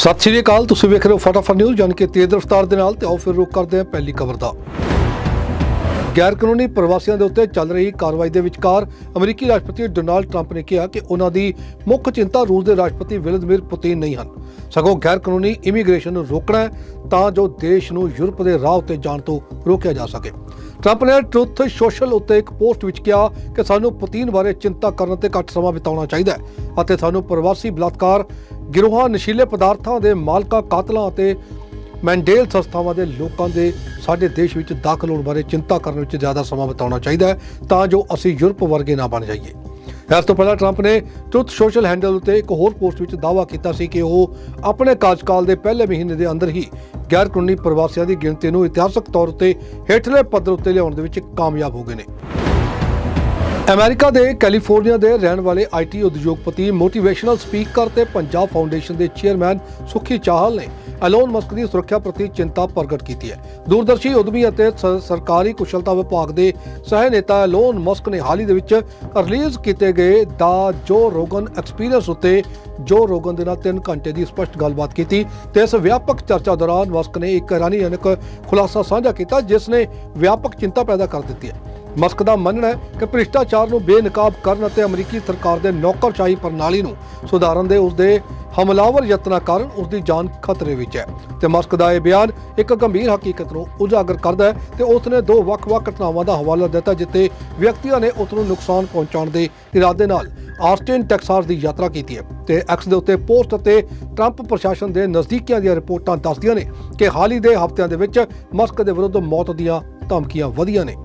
ਸਤਿ ਸ਼੍ਰੀ ਅਕਾਲ, ਤੁਸੀਂ ਵੇਖ ਰਹੇ ਹੋ ਫਟਾਫਟ ਨਿਊਜ਼, ਜਾਣ ਕੇ ਤੇਜ਼ ਰਫ਼ਤਾਰ ਦੇ ਨਾਲ ਤੇ ਆਓ ਫਿਰ ਰੁਕ ਕਰਦੇ ਹਾਂ ਪਹਿਲੀ ਖਬਰ ਦਾ। ਗੈਰ ਕਾਨੂੰਨੀ ਪ੍ਰਵਾਸੀਆਂ ਦੇ ਉੱਤੇ ਚੱਲ ਰਹੀ ਕਾਰਵਾਈ ਦੇ ਵਿਚਕਾਰ ਅਮਰੀਕੀ ਰਾਸ਼ਟਰਪਤੀ ਡੋਨਾਲਡ ਟਰੰਪ ਨੇ ਕਿਹਾ ਕਿ ਉਹਨਾਂ ਦੀ ਮੁੱਖ ਚਿੰਤਾ ਰੂਸ ਦੇ ਰਾਸ਼ਟਰਪਤੀ ਵਲਾਦੀਮੀਰ ਪੁਤਿਨ ਨਹੀਂ ਹਨ। ਸਗੋਂ ਗੈਰ ਕਾਨੂੰਨੀ ਇਮੀਗ੍ਰੇਸ਼ਨ ਨੂੰ ਰੋਕਣਾ ਹੈ ਤਾਂ ਜੋ ਦੇਸ਼ ਨੂੰ ਯੂਰਪ ਦੇ ਰਾਹ ਉੱਤੇ ਜਾਣ ਤੋਂ ਰੋਕਿਆ ਜਾ ਸਕੇ। ਟਰੰਪ ਨੇ ਟਰੁੱਥ ਸੋਸ਼ਲ ਉੱਤੇ ਇੱਕ ਪੋਸਟ ਵਿੱਚ ਕਿਹਾ ਕਿ ਸਾਨੂੰ ਪੁਤਿਨ ਬਾਰੇ ਚਿੰਤਾ ਕਰਨ ਤੇ ਘੱਟ ਸਮਾਂ ਬਿਤਾਉਣਾ ਚਾਹੀਦਾ ਹੈ ਅਤੇ ਸਾਨੂੰ ਪ੍ਰਵਾਸੀ ਬਲਾਤਕਾਰ ਗਿਰੋਹਾਂ, ਨਸ਼ੀਲੇ ਪਦਾਰਥਾਂ ਦੇ ਮਾਲਕਾਂ, ਕਾਤਲਾਂ ਅਤੇ ਮੈਂਡੇਲ ਸੰਸਥਾਵਾਂ ਦੇ ਲੋਕਾਂ ਦੇ ਸਾਡੇ ਦੇਸ਼ ਵਿੱਚ ਦਾਖਲ ਹੋਣ ਬਾਰੇ ਚਿੰਤਾ ਕਰਨ ਵਿੱਚ ਜ਼ਿਆਦਾ ਸਮਾਂ ਬਿਤਾਉਣਾ ਚਾਹੀਦਾ ਹੈ, ਤਾਂ ਜੋ ਅਸੀਂ ਯੂਰਪ ਵਰਗੇ ਨਾ ਬਣ ਜਾਈਏ। ਇਸ ਤੋਂ ਪਹਿਲਾਂ ਟਰੰਪ ਨੇ ਟਰੁੱਥ ਸੋਸ਼ਲ ਹੈਂਡਲ ਉੱਤੇ ਇੱਕ ਹੋਰ ਪੋਸਟ ਵਿੱਚ ਦਾਅਵਾ ਕੀਤਾ ਸੀ ਕਿ ਉਹ ਆਪਣੇ ਕਾਰਜਕਾਲ ਦੇ ਪਹਿਲੇ ਮਹੀਨੇ ਦੇ ਅੰਦਰ ਹੀ ਗੈਰ ਕਾਨੂੰਨੀ ਪ੍ਰਵਾਸੀਆਂ ਦੀ ਗਿਣਤੀ ਨੂੰ ਇਤਿਹਾਸਕ ਤੌਰ ਉੱਤੇ ਹੇਠਲੇ ਪੱਧਰ ਉੱਤੇ ਲਿਆਉਣ ਦੇ ਵਿੱਚ ਕਾਮਯਾਬ ਹੋ ਗਏ ਨੇ। ਅਮਰੀਕਾ ਦੇ ਕੈਲੀਫੋਰਨੀਆ ਦੇ ਰਹਿਣ ਵਾਲੇ ਆਈਟੀ ਉਦਯੋਗਪਤੀ ਮੋਟੀਵੇਸ਼ਨਲ ਸਪੀਕਰ ਤੇ ਪੰਜਾਬ ਫਾਊਂਡੇਸ਼ਨ ਦੇ ਚੇਅਰਮੈਨ ਸੁਖੀ ਚਾਹਲ ਨੇ ਐਲੋਨ ਮਸਕ ਦੀ ਸੁਰੱਖਿਆ ਪ੍ਰਤੀ ਚਿੰਤਾ ਪ੍ਰਗਟ ਕੀਤੀ ਹੈ। ਦੂਰਦਰਸ਼ੀ ਉਦਮੀ ਅਤੇ ਸਰਕਾਰੀ ਕੁਸ਼ਲਤਾ ਵਿਭਾਗ ਦੇ ਸਹਿ ਨੇਤਾ ਐਲੋਨ ਮਸਕ ਨੇ ਹਾਲ ਹੀ ਦੇ ਵਿੱਚ ਰਿਲੀਜ਼ ਕੀਤੇ ਗਏ ਦਾ ਜੋ ਰੋਗਨ ਐਕਸਪੀਰੀਅੰਸ ਉੱਤੇ ਜੋ ਰੋਗਨ ਦੇ ਨਾਲ 3 ਘੰਟੇ ਦੀ ਸਪਸ਼ਟ ਗੱਲਬਾਤ ਕੀਤੀ ਤੇ ਇਸ ਵਿਆਪਕ ਚਰਚਾ ਦੌਰਾਨ ਮਸਕ ਨੇ ਇੱਕ ਹੈਰਾਨੀਜਨਕ ਖੁਲਾਸਾ ਸਾਂਝਾ ਕੀਤਾ ਜਿਸ ਨੇ ਵਿਆਪਕ ਚਿੰਤਾ ਪੈਦਾ ਕਰ ਦਿੱਤੀ ਹੈ। ਮਸਕ ਦਾ ਮੰਨਣਾ ਹੈ ਕਿ ਭ੍ਰਿਸ਼ਟਾਚਾਰ ਨੂੰ ਬੇਨਕਾਬ ਕਰਨ ਅਤੇ ਅਮਰੀਕੀ ਸਰਕਾਰ ਦੇ ਨੌਕਰਸ਼ਾਹੀ ਪ੍ਰਣਾਲੀ ਨੂੰ ਸੁਧਾਰਨ ਦੇ ਉਸਦੇ ਹਮਲਾਵਰ ਯਤਨਾਂ ਕਾਰਨ ਉਸਦੀ ਜਾਨ ਖਤਰੇ ਵਿੱਚ ਹੈ। ਤੇ ਮਸਕ ਦਾ ਇਹ ਬਿਆਨ ਇੱਕ ਗੰਭੀਰ ਹਕੀਕਤ ਨੂੰ ਉਜਾਗਰ ਕਰਦਾ ਹੈ ਤੇ ਉਸਨੇ ਦੋ ਵੱਖ-ਵੱਖ ਘਟਨਾਵਾਂ ਦਾ ਹਵਾਲਾ ਦਿੱਤਾ ਜਿੱਥੇ ਵਿਅਕਤੀਆਂ ਨੇ ਉਸ ਨੂੰ ਨੁਕਸਾਨ ਪਹੁੰਚਾਉਣ ਦੇ ਇਰਾਦੇ ਨਾਲ ਆਸਟਿਨ, ਟੈਕਸਾਸ ਦੀ ਯਾਤਰਾ ਕੀਤੀ ਹੈ। ਤੇ ਐਕਸ ਦੇ ਉੱਤੇ ਪੋਸਟ ਅਤੇ ਟਰੰਪ ਪ੍ਰਸ਼ਾਸਨ ਦੇ ਨਜ਼ਦੀਕੀਆਂ ਦੀਆਂ ਰਿਪੋਰਟਾਂ ਦੱਸਦੀਆਂ ਨੇ ਕਿ ਹਾਲ ਹੀ ਦੇ ਹਫ਼ਤਿਆਂ ਦੇ ਵਿੱਚ ਮਸਕ ਦੇ ਵਿਰੁੱਧ ਮੌਤ ਦੀਆਂ ਧਮਕੀਆਂ ਵਧੀਆਂ ਨੇ।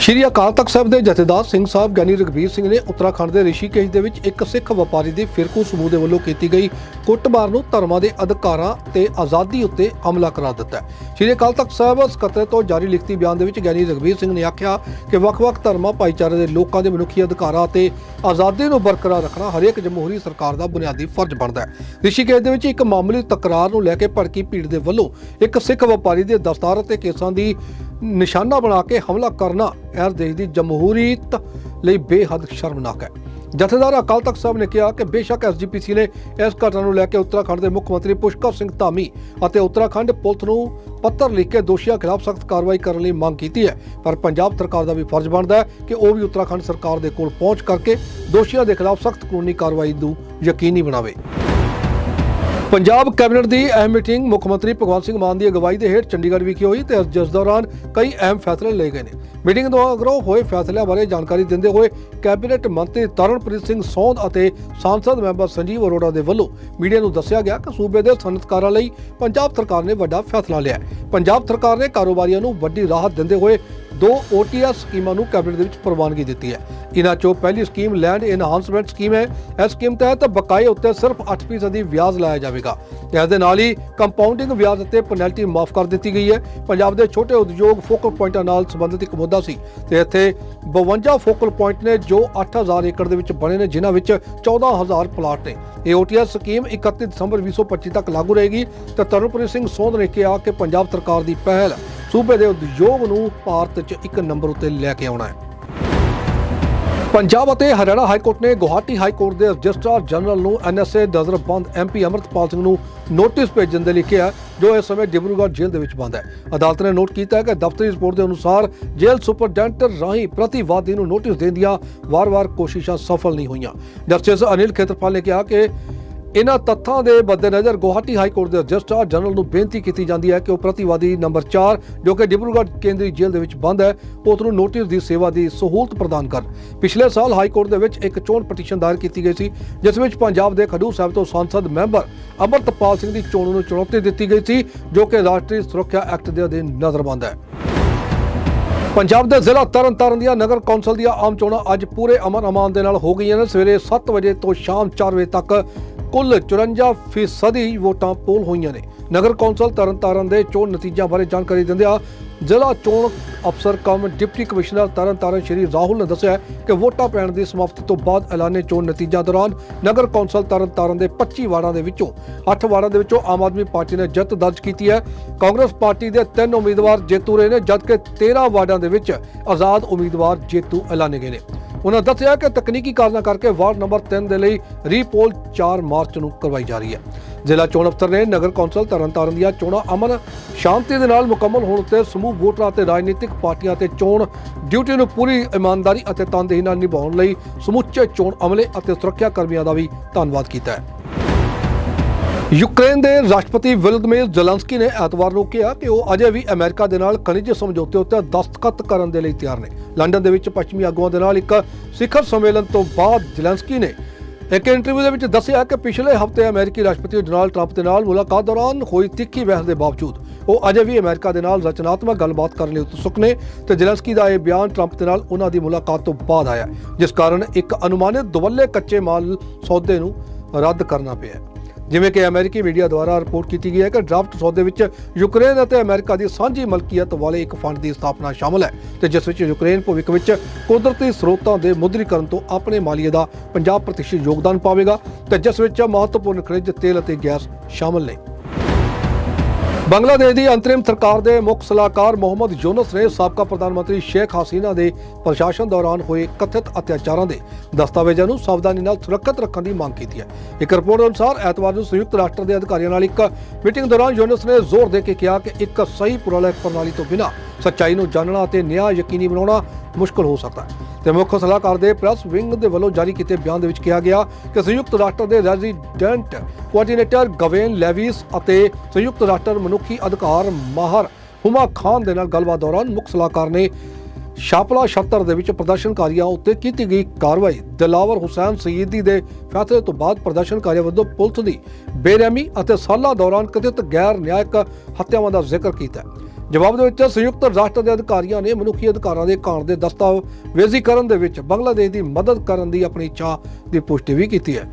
ਸ਼੍ਰੀ ਅਕਾਲ ਤਖਤ ਸਾਹਿਬ ਦੇ ਜਥੇਦਾਰ ਸਿੰਘ ਸਾਹਿਬ ਗਿਆਨੀ ਰਗਵੀਰ ਸਿੰਘ ਨੇ ਉੱਤਰਾਖੰਡ ਦੇ ਰਿਸ਼ੀਕੇਸ਼ ਦੇ ਵਿੱਚ ਇੱਕ ਸਿੱਖ ਵਪਾਰੀ ਦੀ ਫਿਰਕੂ ਸਮੂਹ ਦੇ ਵੱਲੋਂ ਕੀਤੀ ਗਈ ਕੁੱਟਮਾਰ ਨੂੰ ਧਰਮਾਂ ਦੇ ਅਧਿਕਾਰਾਂ ਤੇ ਆਜ਼ਾਦੀ ਉੱਤੇ ਹਮਲਾ ਕਰਾਰ ਦਿੱਤਾ ਹੈ। ਸ਼੍ਰੀ ਅਕਾਲ ਤਖਤ ਸਾਹਿਬ ਸਕੱਤਰ ਤੋਂ ਜਾਰੀ ਲਿਖਤੀ ਬਿਆਨ ਦੇ ਵਿੱਚ ਗਿਆਨੀ ਰਗਵੀਰ ਸਿੰਘ ਨੇ ਆਖਿਆ ਕਿ ਵੱਖ-ਵੱਖ ਧਰਮਾਂ, ਭਾਈਚਾਰੇ ਦੇ ਲੋਕਾਂ ਦੇ ਮਨੁੱਖੀ ਅਧਿਕਾਰਾਂ ਤੇ ਆਜ਼ਾਦੀ ਨੂੰ ਬਰਕਰਾਰ ਰੱਖਣਾ ਹਰੇਕ ਜਮਹੂਰੀ ਸਰਕਾਰ ਦਾ ਬੁਨਿਆਦੀ ਫਰਜ਼ ਬਣਦਾ ਹੈ। ਰਿਸ਼ੀਕੇਸ਼ ਦੇ ਵਿੱਚ ਇੱਕ ਮਾਮੂਲੀ ਤਕਰਾਰ ਨੂੰ ਲੈ ਕੇ ਭੜਕੀ ਭੀੜ ਦੇ ਵੱਲੋਂ ਇੱਕ ਸਿੱਖ ਵਪਾਰੀ ਦੇ ਦਸਤਾਰ ਅਤੇ ਕੇਸਾਂ ਦੀ ਨਿਸ਼ਾਨਾ ਬਣਾ ਕੇ ਹਮਲਾ ਕਰਨਾ ਇਹ ਦੇਸ਼ ਦੀ ਜਮਹੂਰੀਅਤ ਲਈ ਬੇਹੱਦ ਸ਼ਰਮਨਾਕ ਹੈ। ਜਥੇਦਾਰ ਅਕਾਲ ਤਖਤ ਸਾਹਿਬ ਨੇ ਕਿਹਾ ਕਿ ਬੇਸ਼ੱਕ ਐਸਜੀਪੀਸੀ ਨੇ ਇਸ ਘਟਨਾ ਨੂੰ ਲੈ ਕੇ ਉੱਤਰਾਖੰਡ ਦੇ ਮੁੱਖ ਮੰਤਰੀ ਪੁਸ਼ਕਰ ਸਿੰਘ ਧਾਮੀ ਅਤੇ ਉੱਤਰਾਖੰਡ ਪੁਲਿਸ ਨੂੰ ਪੱਤਰ ਲਿਖ ਕੇ ਦੋਸ਼ੀਆਂ ਖਿਲਾਫ ਸਖਤ ਕਾਰਵਾਈ ਕਰਨ ਲਈ ਮੰਗ ਕੀਤੀ ਹੈ। ਪਰ ਪੰਜਾਬ ਸਰਕਾਰ ਦਾ ਵੀ ਫਰਜ਼ ਬਣਦਾ ਹੈ ਕਿ ਉਹ ਵੀ ਉੱਤਰਾਖੰਡ ਸਰਕਾਰ ਦੇ ਕੋਲ ਪਹੁੰਚ ਕਰਕੇ ਦੋਸ਼ੀਆਂ ਦੇ ਖਿਲਾਫ ਸਖਤ ਕਾਨੂੰਨੀ ਕਾਰਵਾਈ ਨੂੰ ਯਕੀਨੀ ਬਣਾਵੇ। ਪੰਜਾਬ ਕੈਬਨਿਟ ਦੀ ਅਹਿਮ ਮੀਟਿੰਗ ਮੁੱਖ ਮੰਤਰੀ ਭਗਵੰਤ ਸਿੰਘ ਮਾਨ ਦੀ ਅਗਵਾਈ ਦੇ ਹੇਠ ਚੰਡੀਗੜ੍ਹ ਵਿਖੇ ਹੋਈ ਤੇ ਜਿਸ ਦੌਰਾਨ ਕਈ ਅਹਿਮ ਫੈਸਲੇ ਲਏ ਗਏ ਨੇ। ਮੀਟਿੰਗ ਦੌਰਾਨ ਹੋਏ ਫੈਸਲਿਆਂ ਬਾਰੇ ਜਾਣਕਾਰੀ ਦਿੰਦੇ ਹੋਏ ਕੈਬਨਿਟ ਮੰਤਰੀ ਤਰਨਪ੍ਰੀਤ ਸਿੰਘ ਸੌਂਦ ਅਤੇ ਸੰਸਦ ਮੈਂਬਰ ਸੰਜੀਵ ਅਰੋੜਾ ਦੇ ਵੱਲੋਂ ਮੀਡੀਆ ਨੂੰ ਦੱਸਿਆ ਗਿਆ ਕਿ ਸੂਬੇ ਦੇ ਸਨਅਤਕਾਰਾਂ ਲਈ ਪੰਜਾਬ ਸਰਕਾਰ ਨੇ ਵੱਡਾ ਫੈਸਲਾ ਲਿਆ ਹੈ। ਪੰਜਾਬ ਸਰਕਾਰ ਨੇ ਕਾਰੋਬਾਰੀਆਂ ਨੂੰ ਵੱਡੀ ਰਾਹਤ ਦਿੰਦੇ ਹੋਏ ਦੋ OTS ਸਕੀਮਾਂ ਨੂੰ ਕੈਬਨਿਟ ਦੇ ਵਿੱਚ ਪ੍ਰਵਾਨਗੀ ਦਿੱਤੀ ਹੈ। ਇਹਨਾਂ ਚੋਂ ਪਹਿਲੀ ਸਕੀਮ ਲੈਂਡ ਇਨਹਾਂਸਮੈਂਟ ਸਕੀਮ ਹੈ। ਇਸ ਸਕੀਮ ਤਹਿਤ ਬਕਾਏ ਉੱਤੇ ਸਿਰਫ 8% ਦੀ ਵਿਆਜ ਲਾਇਆ ਜਾਵੇਗਾ। ਇਸ ਦੇ ਨਾਲ ਹੀ ਕੰਪਾਊਂਡਿੰਗ ਵਿਆਜ ਅਤੇ ਪੈਨਲਟੀ ਮਾਫ ਕਰ ਦਿੱਤੀ ਗਈ ਹੈ। ਪੰਜਾਬ ਦੇ ਛੋਟੇ ਉਦਯੋਗ ਫੋਕਲ ਪੁਆਇੰਟਾਂ ਨਾਲ ਸੰਬੰਧਿਤ ਇੱਕ ਮੁੱਦਾ ਸੀ ਤੇ ਇੱਥੇ 52 ਫੋਕਲ ਪੁਆਇੰਟ ਨੇ ਜੋ 8000 ਏਕੜ ਦੇ ਵਿੱਚ ਬਣੇ ਨੇ, ਜਿਨ੍ਹਾਂ ਵਿੱਚ 14000 ਪਲਾਟ ਨੇ। ਇਹ OTS ਸਕੀਮ 31 ਦਸੰਬਰ 2025 ਤੱਕ ਲਾਗੂ ਰਹੇਗੀ ਤੇ ਤਰਨਪ੍ਰੀਤ ਸਿੰਘ ਸੋਧ ਨੇ ਕਿਹਾ ਕਿ ਪੰਜਾਬ ਸਰਕਾਰ ਦੀ ਪਹਿਲ ਸੂਬੇ ਦੇ ਉਦਯੋਗ ਨੂੰ ਭਾਰਤ 'ਚ ਇੱਕ ਨੰਬਰ ਉੱਤੇ ਲੈ ਕੇ ਆਉਣਾ ਹੈ। ਪੰਜਾਬ ਅਤੇ ਹਰਿਆਣਾ ਹਾਈ ਕੋਰਟ ਨੇ ਗੁਹਾਟੀ ਹਾਈ ਕੋਰਟ ਦੇ ਰਜਿਸਟਰਾਰ ਜਨਰਲ ਨੂੰ ਐਨਐਸਏ ਨਜ਼ਰਬੰਦ ਐਮਪੀ ਅਮਰਤਪਾਲ ਸਿੰਘ ਨੂੰ ਨੋਟਿਸ ਭੇਜਣ ਦੇ ਲਈ ਕਿਹਾ, ਜੋ ਇਸ ਸਮੇਂ ਡਿਬਰੂਗੜ੍ਹ ਜੇਲ੍ਹ ਦੇ ਵਿੱਚ ਬੰਦ ਹੈ। ਅਦਾਲਤ ਨੇ ਨੋਟ ਕੀਤਾ ਹੈ ਕਿ ਦਫ਼ਤਰੀ ਰਿਪੋਰਟ ਦੇ ਅਨੁਸਾਰ ਜੇਲ੍ਹ ਸੁਪਰਡੈਂਟ ਰਾਹੀਂ ਪ੍ਰਤੀਵਾਦੀ ਨੂੰ ਨੋਟਿਸ ਦੇਣ ਦੀਆਂ ਵਾਰ-ਵਾਰ ਕੋਸ਼ਿਸ਼ਾਂ ਸਫਲ ਨਹੀਂ ਹੋਈਆਂ। ਜਸਟਿਸ ਅਨਿਲ ਖੇਤਰਪਾਲ ਨੇ ਕਿਹਾ ਕਿ ਇਹਨਾਂ ਤੱਥਾਂ ਦੇ ਮੱਦੇਨਜ਼ਰ ਗੁਹਾਟੀ ਹਾਈ ਕੋਰਟ ਦੇ ਰਜਿਸਟਰਾਰ ਜਨਰਲ ਨੂੰ ਬੇਨਤੀ ਕੀਤੀ ਜਾਂਦੀ ਹੈ ਕਿ ਉਹ ਪ੍ਰਤੀਵਾਦੀ ਨੰਬਰ 4 ਜੋ ਕਿ ਡਿਬਰੂਗੜ੍ਹ ਕੇਂਦਰੀ ਜੇਲ੍ਹ ਦੇ ਵਿੱਚ ਬੰਦ ਹੈ ਉਸ ਨੂੰ ਨੋਟਿਸ ਦੀ ਸੇਵਾ ਦੀ ਸਹੂਲਤ ਪ੍ਰਦਾਨ ਕਰਨ। ਪਿਛਲੇ ਸਾਲ ਹਾਈ ਕੋਰਟ ਦੇ ਵਿੱਚ ਇੱਕ ਚੋਣ ਪਟੀਸ਼ਨ ਦਾਇਰ ਕੀਤੀ ਗਈ ਸੀ, ਜਿਸ ਵਿੱਚ ਪੰਜਾਬ ਦੇ ਖਡੂਰ ਸਾਹਿਬ ਤੋਂ ਸੰਸਦ ਮੈਂਬਰ ਅਮਰਤਪਾਲ ਸਿੰਘ ਦੀ ਚੋਣ ਨੂੰ ਚੁਣੌਤੀ ਦਿੱਤੀ ਗਈ ਸੀ, ਜੋ ਕਿ ਰਾਸ਼ਟਰੀ ਸੁਰੱਖਿਆ ਐਕਟ ਦੇ ਅਧੀਨ ਨਜ਼ਰਬੰਦ ਹੈ। ਪੰਜਾਬ ਦੇ ਜ਼ਿਲ੍ਹਾ ਤਰਨਤਾਰਨ ਦੀਆਂ ਨਗਰ ਕੌਂਸਲ ਦੀਆਂ ਆਮ ਚੋਣਾਂ ਅੱਜ ਪੂਰੇ ਅਮਨ ਅਮਾਨ ਦੇ ਨਾਲ ਹੋ ਗਈਆਂ ਨੇ, ਸਵੇਰੇ 7 ਵਜੇ ਤੋਂ ਸ਼ਾਮ 4 ਵਜੇ ਤੱਕ ਕੁੱਲ 54 ਫੀਸਦੀ ਵੋਟਾਂ ਪੋਲ ਹੋਈਆਂ ਨੇ। ਨਗਰ ਕੌਂਸਲ ਤਰਨਤਾਰਨ ਦੇ ਚੋਣ ਨਤੀਜਿਆਂ ਬਾਰੇ ਜਾਣਕਾਰੀ ਦਿੰਦਿਆਂ ਜ਼ਿਲ੍ਹਾ ਚੋਣ ਅਫਸਰ cum deputy commissioner Tarn Taran Shri Rahul ਨੇ ਦੱਸਿਆ ਕਿ ਵੋਟਾਂ ਪੈਣ ਦੀ ਸਮਾਪਤੀ ਤੋਂ ਬਾਅਦ ਐਲਾਨੇ ਚੋਣ ਨਤੀਜਿਆਂ ਦੌਰਾਨ ਨਗਰ ਕੌਂਸਲ ਤਰਨਤਾਰਨ ਦੇ 25 ਵਾਰਡਾਂ ਦੇ ਵਿੱਚੋਂ 8 ਵਾਰਡਾਂ ਦੇ ਵਿੱਚੋਂ ਆਮ ਆਦਮੀ ਪਾਰਟੀ ਨੇ ਜਿੱਤ ਦਰਜ ਕੀਤੀ ਹੈ। ਕਾਂਗਰਸ ਪਾਰਟੀ ਦੇ ਤਿੰਨ ਉਮੀਦਵਾਰ ਜੇਤੂ ਰਹੇ ਨੇ, ਜਦਕਿ 13 ਵਾਰਡਾਂ ਦੇ ਵਿੱਚ ਆਜ਼ਾਦ ਉਮੀਦਵਾਰ ਜੇਤੂ ਐਲਾਨੇ ਗਏ ਨੇ। ਉਹਨਾਂ ਦੱਸਿਆ ਕਿ ਤਕਨੀਕੀ ਕਾਰਨਾਂ ਕਰਕੇ ਵਾਰਡ ਨੰਬਰ 3 ਦੇ ਲਈ ਰੀਪੋਲ 4 ਮਾਰਚ ਨੂੰ ਕਰਵਾਈ ਜਾ ਰਹੀ ਹੈ। ਜ਼ਿਲ੍ਹਾ ਚੋਣ ਅਫਸਰ ਨੇ ਨਗਰ ਕੌਂਸਲ ਤਰਨਤਾਰਨ ਦੀਆਂ ਚੋਣਾਂ ਅਮਨ ਸ਼ਾਂਤੀ ਦੇ ਨਾਲ ਮੁਕੰਮਲ ਹੋਣ ਤੇ ਸਮੂਹ ਵੋਟਰਾਂ ਅਤੇ ਰਾਜਨੀਤਿਕ ਪਾਰਟੀਆਂ ਤੇ ਚੋਣ ਡਿਊਟੀ ਨੂੰ ਪੂਰੀ ਇਮਾਨਦਾਰੀ ਅਤੇ ਤਨਦੇਹੀ ਨਾਲ ਨਿਭਾਉਣ ਲਈ ਸਮੁੱਚੇ ਚੋਣ ਅਮਲੇ ਅਤੇ ਸੁਰੱਖਿਆ ਕਰਮੀਆਂ ਦਾ ਵੀ ਧੰਨਵਾਦ ਕੀਤਾ ਹੈ। ਯੂਕਰੇਨ ਦੇ ਰਾਸ਼ਟਰਪਤੀ ਵਿਲਦਮੀਰ ਜ਼ੈਲੈਂਸਕੀ ਨੇ ਐਤਵਾਰ ਨੂੰ ਕਿਹਾ ਕਿ ਉਹ ਅਜੇ ਵੀ ਅਮਰੀਕਾ ਦੇ ਨਾਲ ਖਣਿਜ ਸਮਝੌਤੇ ਉੱਤੇ ਦਸਤਖਤ ਕਰਨ ਦੇ ਲਈ ਤਿਆਰ ਨੇ। ਲੰਡਨ ਦੇ ਵਿੱਚ ਪੱਛਮੀ ਆਗੂਆਂ ਦੇ ਨਾਲ ਇੱਕ ਸਿਖਰ ਸੰਮੇਲਨ ਤੋਂ ਬਾਅਦ ਜ਼ੈਲੈਂਸਕੀ ਨੇ ਇੱਕ ਇੰਟਰਵਿਊ ਦੇ ਵਿੱਚ ਦੱਸਿਆ ਕਿ ਪਿਛਲੇ ਹਫ਼ਤੇ ਅਮਰੀਕੀ ਰਾਸ਼ਟਰਪਤੀ ਡੋਨਾਲਡ ਟਰੰਪ ਦੇ ਨਾਲ ਮੁਲਾਕਾਤ ਦੌਰਾਨ ਹੋਈ ਤਿੱਖੀ ਬਹਿਸ ਦੇ ਬਾਵਜੂਦ ਉਹ ਅਜੇ ਵੀ ਅਮਰੀਕਾ ਦੇ ਨਾਲ ਰਚਨਾਤਮਕ ਗੱਲਬਾਤ ਕਰਨ ਲਈ ਉਤਸੁਕ ਨੇ ਤੇ ਜ਼ੈਲੈਂਸਕੀ ਦਾ ਇਹ ਬਿਆਨ ਟਰੰਪ ਦੇ ਨਾਲ ਉਹਨਾਂ ਦੀ ਮੁਲਾਕਾਤ ਤੋਂ ਬਾਅਦ ਆਇਆ ਜਿਸ ਕਾਰਨ ਇੱਕ ਅਨੁਮਾਨਿਤ ਦੁਵੱਲੇ ਕੱਚੇ ਮਾਲ ਸੌਦੇ ਨੂੰ ਰੱਦ ਕਰਨਾ ਪਿਆ ਜਿਵੇਂ ਕਿ ਅਮਰੀਕੀ ਮੀਡੀਆ ਦੁਆਰਾ ਰਿਪੋਰਟ ਕੀਤੀ ਗਈ ਹੈ ਕਿ ਡਰਾਫਟ ਸੌਦੇ ਵਿੱਚ ਯੂਕਰੇਨ ਅਤੇ ਅਮਰੀਕਾ ਦੀ ਸਾਂਝੀ ਮਲਕੀਅਤ ਵਾਲੇ ਇੱਕ ਫੰਡ ਦੀ ਸਥਾਪਨਾ ਸ਼ਾਮਲ ਹੈ ਤੇ ਜਿਸ ਵਿੱਚ ਯੂਕਰੇਨ ਭਵਿੱਖ ਵਿੱਚ ਕੁਦਰਤੀ ਸਰੋਤਾਂ ਦੇ ਮੁਦਰੀਕਰਨ ਤੋਂ ਆਪਣੇ ਮਾਲੀਏ ਦਾ 50% ਯੋਗਦਾਨ ਪਾਵੇਗਾ ਤੇ ਜਿਸ ਵਿੱਚ ਮਹੱਤਵਪੂਰਨ ਖਣਿਜ ਤੇਲ ਅਤੇ ਗੈਸ ਸ਼ਾਮਲ ਨੇ। ਬੰਗਲਾਦੇਸ਼ ਦੀ ਅੰਤਰਿਮ ਸਰਕਾਰ ਦੇ ਮੁੱਖ ਸਲਾਹਕਾਰ ਮੁਹੰਮਦ ਯੂਨਸ ਨੇ ਸਾਬਕਾ ਪ੍ਰਧਾਨ ਮੰਤਰੀ ਸ਼ੇਖ ਹਸੀਨਾ ਦੇ ਪ੍ਰਸ਼ਾਸਨ ਦੌਰਾਨ ਹੋਏ ਕਥਿਤ ਅਤਿਆਚਾਰਾਂ ਦੇ ਦਸਤਾਵੇਜ਼ਾਂ ਨੂੰ ਸਾਵਧਾਨੀ ਨਾਲ ਸੁਰੱਖਿਅਤ ਰੱਖਣ ਦੀ ਮੰਗ ਕੀਤੀ ਹੈ। ਇੱਕ ਰਿਪੋਰਟ ਅਨੁਸਾਰ ਐਤਵਾਰ ਨੂੰ ਸੰਯੁਕਤ ਰਾਸ਼ਟਰ ਦੇ ਅਧਿਕਾਰੀਆਂ ਨਾਲ ਇੱਕ ਮੀਟਿੰਗ ਦੌਰਾਨ ਯੂਨਸ ਨੇ ਜ਼ੋਰ ਦੇ ਕੇ ਕਿਹਾ ਕਿ ਇੱਕ ਸਹੀ ਪੁਰਾਲੇਖ ਪ੍ਰਣਾਲੀ ਤੋਂ ਬਿਨਾਂ ਸੱਚਾਈ ਨੂੰ ਜਾਣਨਾ ਅਤੇ ਨਿਆਂ ਯਕੀਨੀ ਬਣਾਉਣਾ ਮੁਸ਼ਕਲ ਹੋ ਸਕਦਾ ਹੈ। ਤੇ ਮੁੱਖ ਸਲਾਹਕਾਰ ਦੇ ਪ੍ਰੈਸ ਵਿੰਗ ਦੇ ਵੱਲੋਂ ਜਾਰੀ ਕੀਤੇ ਬਿਆਨ ਦੇ ਵਿੱਚ ਕਿਹਾ ਗਿਆ ਕਿ ਸੰਯੁਕਤ ਰਾਸ਼ਟਰ ਦੇ ਰੈਜ਼ੀਡੈਂਟ ਕੋਆਰਡੀਨੇਟਰ ਗਵੇਨ ਲੈਵਿਸ ਅਤੇ ਸੰਯੁਕਤ ਰਾਸ਼ਟਰ ਮਨੁੱਖੀ ਅਧਿਕਾਰ ਮਾਹਰ ਹੁਮਾ ਖਾਨ ਦੇ ਨਾਲ ਗੱਲਬਾਤ ਦੌਰਾਨ ਮੁੱਖ ਸਲਾਹਕਾਰ ਨੇ ਸ਼ਾਪਲਾ ਛੱਤਰ ਦੇ ਵਿੱਚ ਪ੍ਰਦਰਸ਼ਨਕਾਰੀਆਂ ਉੱਤੇ ਕੀਤੀ ਗਈ ਕਾਰਵਾਈ। ਦਿਲਾਵਰ ਹੁਸੈਨ ਸਈਦੀ ਦੇ ਫੈਸਲੇ ਤੋਂ ਬਾਅਦ ਪ੍ਰਦਰਸ਼ਨਕਾਰੀਆਂ ਵੱਲੋਂ ਪੁਲਿਸ ਦੀ ਬੇਰਹਿਮੀ ਅਤੇ ਸਾਲਾਂ ਦੌਰਾਨ ਕਥਿਤ ਗੈਰ ਨਿਆਇਕ ਹੱਤਿਆਵਾਂ ਦਾ ਜ਼ਿਕਰ ਕੀਤਾ। ਜਵਾਬ ਦੇ ਵਿੱਚ ਸੰਯੁਕਤ ਰਾਸ਼ਟਰ ਦੇ ਅਧਿਕਾਰੀਆਂ ਨੇ ਮਨੁੱਖੀ ਅਧਿਕਾਰਾਂ ਦੇ ਕਾਨੂੰਨ ਦੇ ਦਸਤਾਵੇਜ਼ੀਕਰਨ ਦੇ ਵਿੱਚ ਬੰਗਲਾਦੇਸ਼ ਦੀ ਮਦਦ ਕਰਨ ਦੀ ਆਪਣੀ ਇੱਛਾ ਦੀ ਪੁਸ਼ਟੀ ਵੀ ਕੀਤੀ ਹੈ।